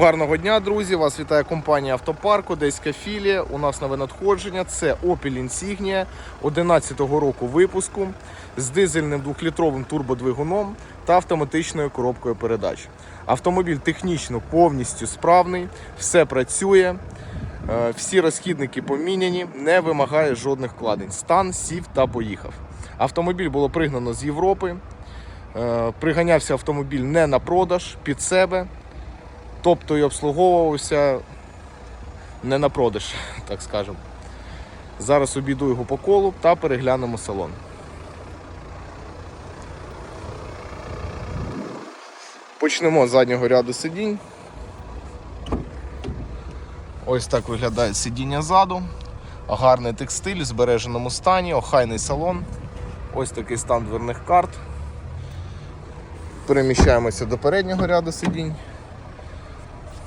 Гарного дня, друзі! Вас вітає компанія Автопарк, Одеська філія. У нас нове надходження. Це Opel Insignia 11-го року випуску з дизельним 2-літровим турбодвигуном та автоматичною коробкою передач. Автомобіль технічно повністю справний, все працює. е, Всі розхідники поміняні, не вимагає жодних вкладень. Стан сів та поїхав. Автомобіль було пригнано з Європи. Е, Приганявся автомобіль не на продаж під себе. Тобто і обслуговувався не на продаж, так скажемо. Зараз обійду його по колу та переглянемо салон. Почнемо з заднього ряду сидінь. Ось так виглядає сидіння ззаду. Гарний текстиль в збереженому стані, охайний салон. Ось такий стан дверних карт. Переміщаємося до переднього ряду сидінь.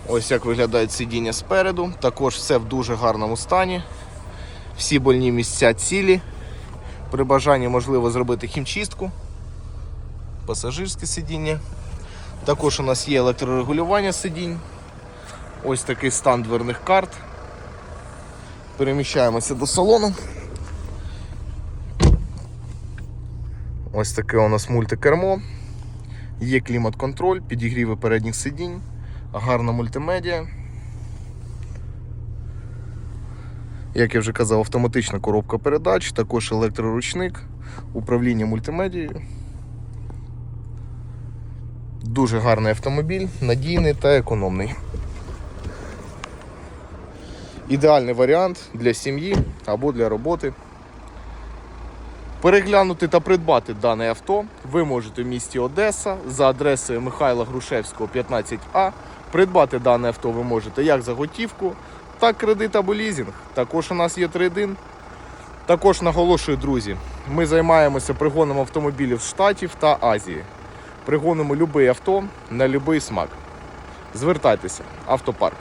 Ось як виглядають сидіння спереду. Також все в дуже гарному стані. Всі больні місця цілі. При бажанні можливо зробити хімчистку. Пасажирське сидіння. Також у нас є електрорегулювання сидінь. Ось такий стан дверних карт. Переміщаємося до салону. Ось таке у нас мультикермо. Є клімат-контроль, підігріви передніх сидінь гарна мультимедіа. Як я вже казав, автоматична коробка передач, також електроручник, управління мультимедією. Дуже гарний автомобіль, надійний та економний. Ідеальний варіант для сім'ї або для роботи. Переглянути та придбати дане авто ви можете в місті Одеса за адресою Михайла Грушевського, 15А. Придбати дане авто ви можете як за готівку, так кредит або лізінг. Також у нас є трейдин. Також наголошую, друзі, ми займаємося пригоном автомобілів з Штатів та Азії. Пригонимо будь-яке авто на будь-який смак. Звертайтеся, автопарк.